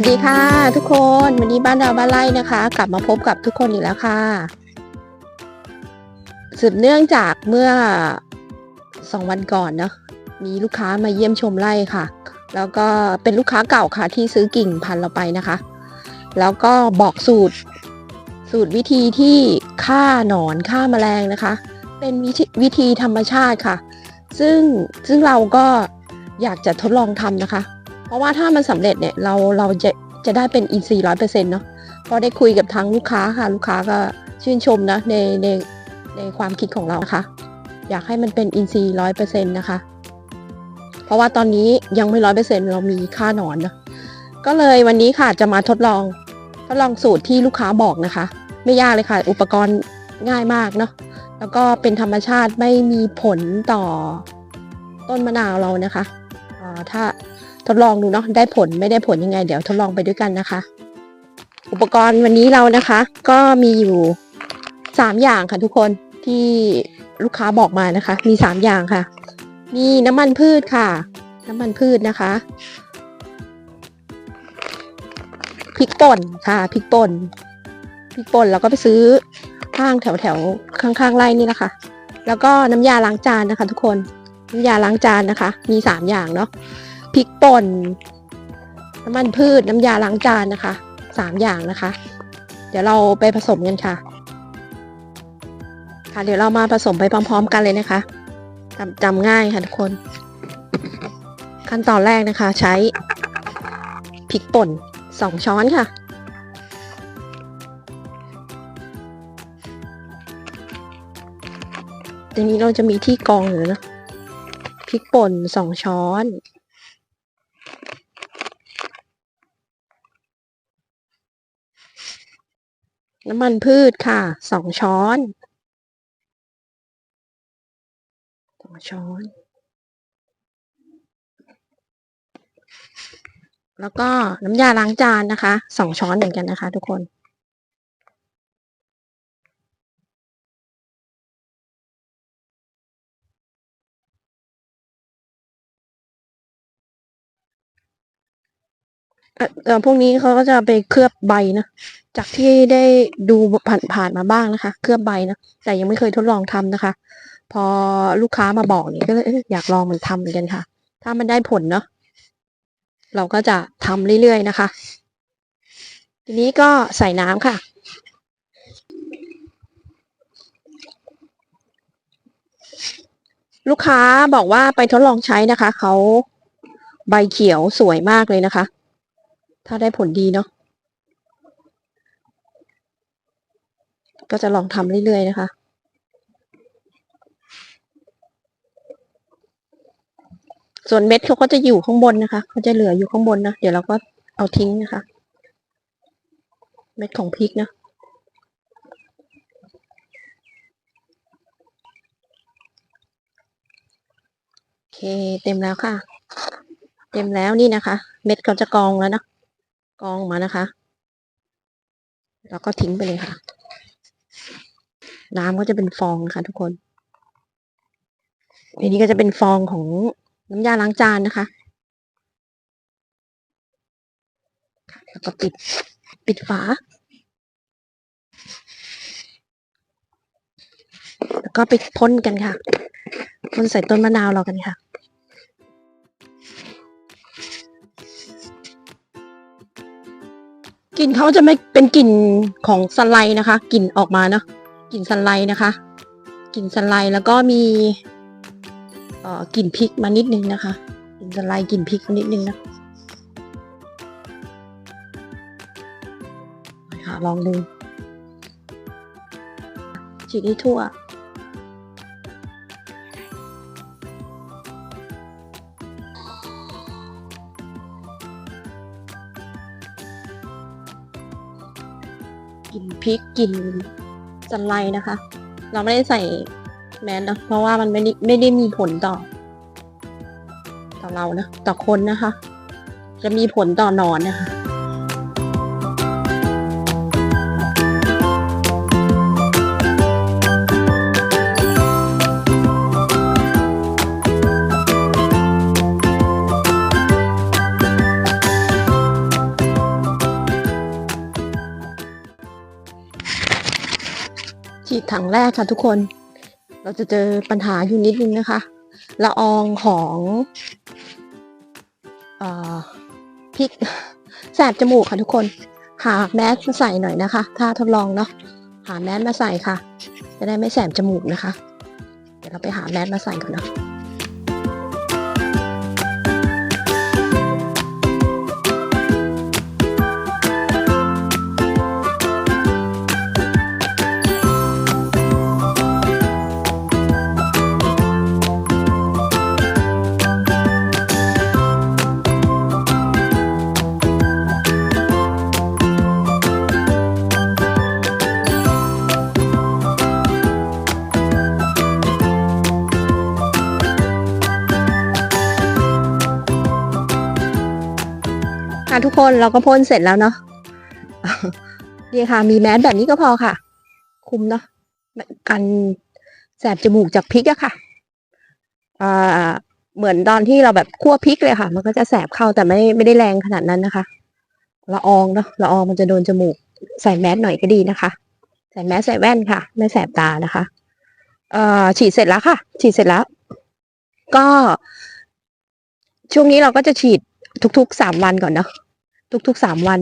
วัสดีค่ะ ทุกคนวันนี้บ้านเราบ้านไร่นะคะ กลับมาพบกับทุกคนอีกแล้วค่ะสืบเนื่องจากเมื่อสองวันก่อนเนอะมีลูกค้ามาเยี่ยมชมไร่ค่ะ แล้วก็เป็นลูกค้าเก่าค่ะ ที่ซื้อกิ่งพันธุ์เราไปนะคะ แล้วก็บอกสูตรสูตรวิธีที่ฆ่าหนอนฆ่าแมลงนะคะ เป็นววิธีธรรมชาติค่ะ ซึ่งซึ่งเราก็อยากจะทดลองทำนะคะ เพราะว่าถ้ามันสำเร็จเนี่ยเราเราจะจะได้เป็นอินทรีย์ร้อยเปอร์เซ็นต์เนาะเพราะได้คุยกับทางลูกค้าค่ะ ลูกค้าก็ชื่นชมนะในในในความคิดของเรานะคะอยากให้มันเป็นอินทรีย์ร้อยเปอร์เซ็นต์นะคะ เพราะว่าตอนนี้ยังไม่ร้อยเปอร์เซ็นต์เรามีค่าหนอนนะก็เลยวันนี้ค่ะจะมาทดลองทดลองสูตรที่ลูกค้าบอกนะคะ ไม่ยากเลยค่ะ อุปกรณ์ง่ายมากเนาะแล้วก็เป็นธรรมชาติไม่มีผลต่อต้นมะนาวเรานะคะถ้า ทดลองดูเนาะได้ผลไม่ได้ผลยังไง เดี๋ยวทดลองไปด้วยกันนะคะ อุปกรณ์วันนี้เรานะคะ ก็มีอยู่สามอย่างค่ะทุกคนที่ลูกค้าบอกมานะคะ มีสามอย่างค่ะ มีน้ำมันพืชค่ะ น้ำมันพืชนะคะพริกป่นค่ะพริกป่นพริกป่นเราก็ไปซื้อห้างแถวแถวข้างๆไร่นี่แหละค่ะแล้วก็น้ำยาล้างจานนะคะ ทุกคนน้ำยาล้างจานนะคะ มีสามอย่างเนาะ พริกป่น น้ำมันพืช น้ำยาล้างจานนะคะ สามอย่างนะคะ เดี๋ยวเราไปผสมกันค่ะ ค่ะ เดี๋ยวเรามาผสมไปพร้อม ๆ กันเลยนะคะจำจำง่ายค่ะทุกคน ขั้นตอนแรกนะคะ ใช้พริกป่นสองช้อนค่ะทีนี้เราจะมีที่กองอยู่นะพริกป่นสองช้อน น้ำมันพืชค่ะสองช้อนสองช้อน แล้วก็น้ำยาล้างจานนะคะสองช้อนเหมือนกันนะคะ ทุกคน เอ่อพวกนี้เขาก็จะไปเคลือบใบนะ จากที่ได้ดูผ่านผ่านมาบ้างนะคะ เคลือบใบนะ แต่ยังไม่เคยทดลองทำนะคะ พอลูกค้ามาบอกนี่ก็เลยเอ๊ะอยากลองมันทำเหมือนกันค่ะ ถ้ามันได้ผลเนาะ เราก็จะทำเรื่อยๆนะคะ ทีนี้ก็ใส่น้ำค่ะลูกค้าบอกว่าไปทดลองใช้นะคะ เขาใบเขียวสวยมากเลยนะคะ ถ้าได้ผลดีเนาะก็จะลองทำเรื่อยๆนะคะ ส่วนเม็ดเขาก็จะอยู่ข้างบนนะคะเขาจะเหลืออยู่ข้างบนนะ เดี๋ยวเราก็เอาทิ้งนะคะ เม็ดของพริกนะโอเคเต็มแล้วค่ะ เต็มแล้วนี่นะคะ เม็ดเขาจะกองแล้วนะ กองมานะคะ แล้วก็ทิ้งไปเลยค่ะ น้ำก็จะเป็นฟองนะคะทุกคนอันนี้ก็จะเป็นฟองของน้ำยาล้างจานนะคะ แล้วก็ปิดปิดฝา แล้วก็ไปพ่นกันค่ะพ่นใส่ต้นมะนาวเรากันค่ะ กลิ่นเขาจะไม่เป็นกลิ่นของสไลนะคะ กลิ่นออกมาเนาะกลิ่นสไลนะคะ กลิ่นสไลแล้วก็มีเอ่อกลิ่นพริกมานิดนึงนะคะกลิ่นสไลกลิ่นพริกมานิดนึงนะค่ะลองดูฉีดให้ทั่ว กลิ่นพริกกลิ่นสไลนะคะ เราไม่ได้ใส่แมสนะเพราะว่ามันไม่ได้ไม่ได้มีผลต่อ ต่อเรานะ ต่อคนนะคะ จะมีผลต่อนอนนะคะ ฉีดถังแรกค่ะทุกคน เราจะเจอปัญหาอยู่นิดนึงนะคะละอองของออพริกแสบจมูกค่ะทุกคน หาแมสมาใส่หน่อยนะคะ ถ้าทดลองเนาะหาแมสมาใส่ค่ะ จะได้ไม่แสบจมูกนะคะ เดี๋ยวเราไปหาแมสมาใส่ก่อนเนาะ ค่ะทุกคนเราก็พ่นเสร็จแล้วเนาะนี่ค่ะ มีแมสแบบนี้ก็พอค่ะ คุมเนาะกันแสบจมูกจากพริกอะค่ะอ่าเหมือนตอนที่เราแบบคั่วพริกเลยค่ะ มันก็จะแสบเข้าแต่ไม่ไม่ได้แรงขนาดนั้นนะคะละอองเนาะละอองมันจะโดนจมูก ใส่แมสหน่อยก็ดีนะคะ ใส่แมสใส่แว่นค่ะ ไม่แสบตานะคะเอ่อฉีดเสร็จแล้วค่ะ ฉีดเสร็จแล้ว ก็ ช่วงนี้เราก็จะฉีด ทุกๆสามวันก่อนเนาะทุกๆสามวัน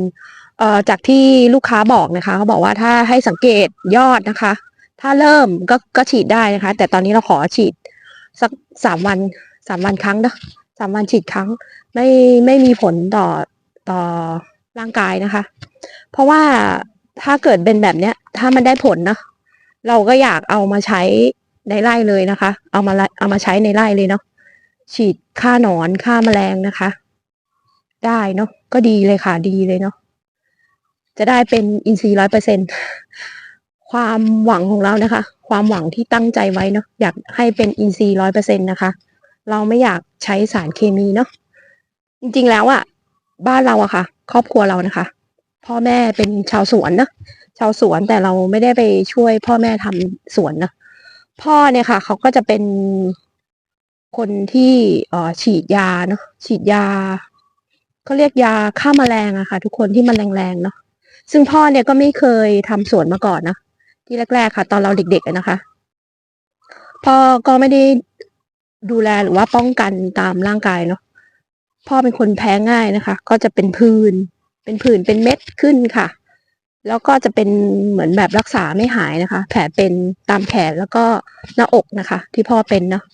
เอ่อจากที่ลูกค้าบอกนะคะเขาบอกว่าถ้าให้สังเกตยอดนะคะ ถ้าเริ่มก็ก็ฉีดได้นะคะ แต่ตอนนี้เราขอฉีดสักสามวันสามวันครั้งนะสามวันฉีดครั้ง ไม่ไม่มีผลต่อต่อร่างกายนะคะ เพราะว่าถ้าเกิดเป็นแบบเนี้ย ถ้ามันได้ผลนะเราก็อยากเอามาใช้ในไร่เลยนะคะ เอามาลเอามาใช้ในไร่เลยเนาะฉีดฆ่าหนอนฆ่าแมลงนะคะ ได้เนาะก็ดีเลยค่ะดีเลยเนาะจะได้เป็นอินทรีย์ร้อยเปอร์เซ็นความหวังของเรานะคะ ความหวังที่ตั้งใจไว้เนาะอยากให้เป็นอินทรีย์ร้อยเปอร์เซ็นนะคะ เราไม่อยากใช้สารเคมีเนาะจริงๆแล้วอะบ้านเราอะค่ะ ครอบครัวเรานะคะ พ่อแม่เป็นชาวสวนเนาะชาวสวนแต่เราไม่ได้ไปช่วย พ่อแม่ทำสวนนะพ่อเนี่ยค่ะ เขาก็จะเป็นคนที่เออฉีดยาเนาะฉีดยา เขาเรียกยาฆ่าแมลงอะค่ะ ทุกคนที่มันแรงๆเนาะซึ่งพ่อเนี่ยก็ไม่เคยทำสวนมาก่อนนะที่แรกๆค่ะ ตอนเราเด็กๆนะคะ พ่อก็ไม่ได้ดูแลหรือว่าป้องกันตามร่างกายเนาะพ่อเป็นคนแพ้ง่ายนะคะ ก็จะเป็นผื่นเป็นผื่นเป็นเม็ดขึ้นค่ะ แล้วก็จะเป็นเหมือนแบบรักษาไม่หายนะคะ แผลเป็นตามแขนแล้วก็หน้าอกนะคะ ที่พ่อเป็นเนาะ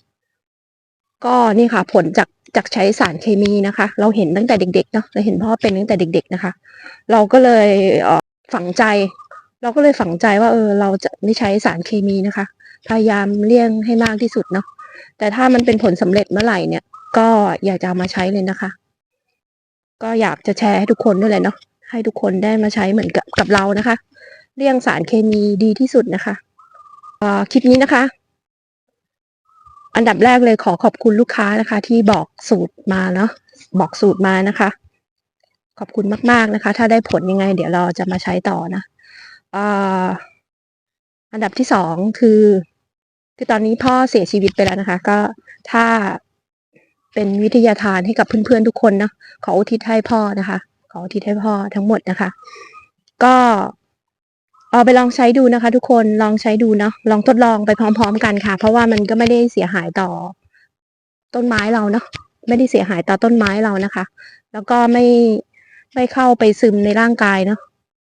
ก็นี่ค่ะ ผลจาก จากใช้สารเคมีนะคะ เราเห็นตั้งแต่เด็กๆเนาะเราเห็นพ่อเป็นตั้งแต่เด็ก ๆนะคะ เราก็เลยฝังใจ เราก็เลยฝังใจว่าเออเราจะไม่ใช้สารเคมีนะคะ พยายามเลี่ยงให้มากที่สุดเนาะแต่ถ้ามันเป็นผลสำเร็จเมื่อไหร่เนี่ย ก็อยากจะามาใช้เลยนะคะ ก็อยากจะแชร์ให้ทุกคนด้วยแหละเนาะให้ทุกคนได้มาใช้เหมือนกับกับเรานะคะ เลี่ยงสารเคมีดีที่สุดนะคะคลิปนี้นะคะ อันดับแรกเลยขอขอบคุณลูกค้านะคะ ที่บอกสูตรมาเนาะบอกสูตรมานะคะ ขอบคุณมากๆนะคะ ถ้าได้ผลยังไง เดี๋ยวเราจะมาใช้ต่อนะออันดับที่สองคือ คือตอนนี้พ่อเสียชีวิตไปแล้วนะคะ ก็ถ้าเป็นวิทยาทานให้กับเพื่อนๆทุกคนนะขออุทิศให้พ่อนะคะ ขออุทิศให้พ่อทั้งหมดนะคะ ก็ เอาไปลองใช้ดูนะคะ ทุกคนลองใช้ดูเนาะลองทดลองไปพร้อม ๆ กันค่ะ เพราะว่ามันก็ไม่ได้เสียหายต่อต้นไม้เราเนาะไม่ได้เสียหายต่อต้นไม้เรานะคะ แล้วก็ไม่ไม่เข้าไปซึมในร่างกายเนาะ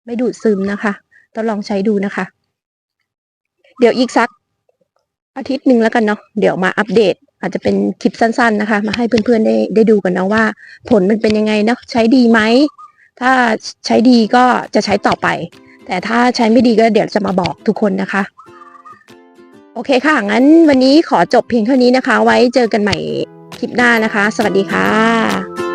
ไม่ดูดซึมนะคะทดลองใช้ดูนะคะ เดี๋ยวอีกสักอาทิตย์หนึ่งแล้วกันเนาะเดี๋ยวมาอัปเดต อาจจะเป็นคลิปสั้น ๆนะคะ มาให้เพื่อนๆได้ได้ดูกันเนาะว่า ผลมันเป็นยังไงเนาะใช้ดีไหมถ้าใช้ดีก็จะใช้ต่อไป แต่ถ้าใช้ไม่ดีก็เดี๋ยวจะมาบอกทุกคนนะคะ โอเคค่ะ งั้นวันนี้ขอจบเพียงเท่านี้นะคะ ไว้เจอกันใหม่คลิปหน้านะคะ สวัสดีค่ะ